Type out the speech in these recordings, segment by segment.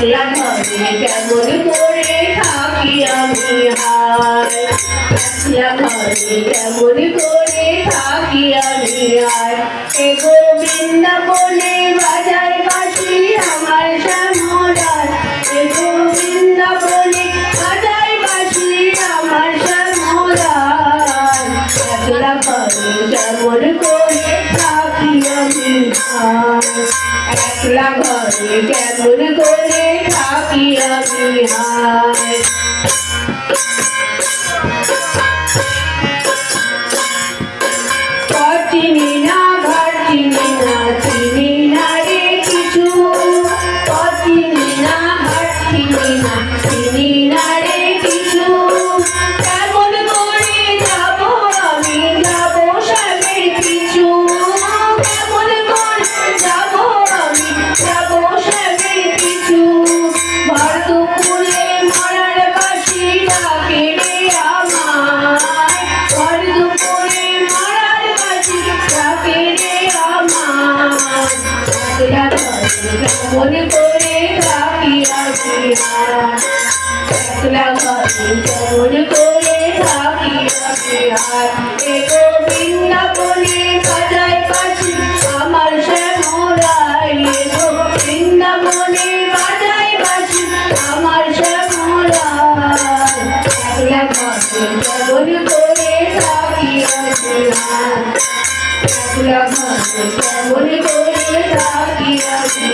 একলা ঘরে কেমন করে থাকি আমি হায় একলা ঘরে কেমন করে আর আমার শ্যামলার কেমন করে থাকি আমি হায় একলা ঘরে কেমন করে থাকি আমি কেমন করে আমি আর একলা ঘরে কেমন করে থাকি আমি আর এ গোবিন্দা বলে বাজায় আমার শ্যামরাই এ কেমন করে থাকি আমি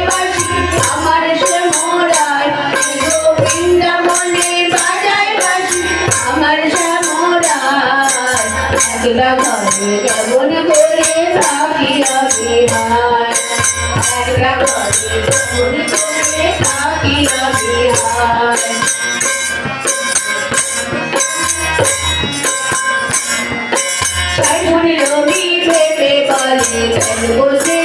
लगाए गगन गोरे साकिया बिहार आग लगाए गगन गोरे साकिया बिहार सर्व लोगी पे पे पाले सर्व से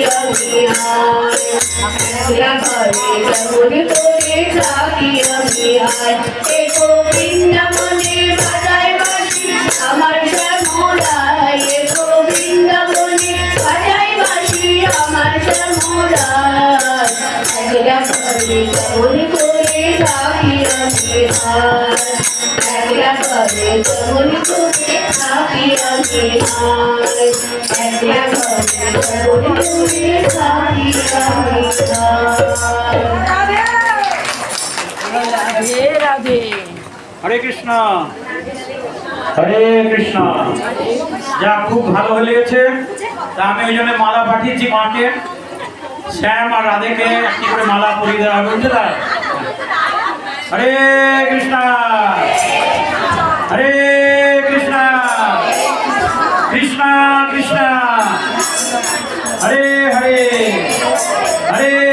আমি আর রাধে হরে কৃষ্ণ। হরে কৃষ্ণ। যা খুব ভালো হয়ে লেগেছে, তা আমি ওই জন্য মালা পাঠিয়েছি মাকে। শ্যাম আর রাধেকে একটি করে মালা পরিয়ে দেওয়া হবে বুঝতে তাই? হরে কৃষ্ণ। হরে কৃষ্ণ। কৃষ্ণ কৃষ্ণ। হরে হরে। হরে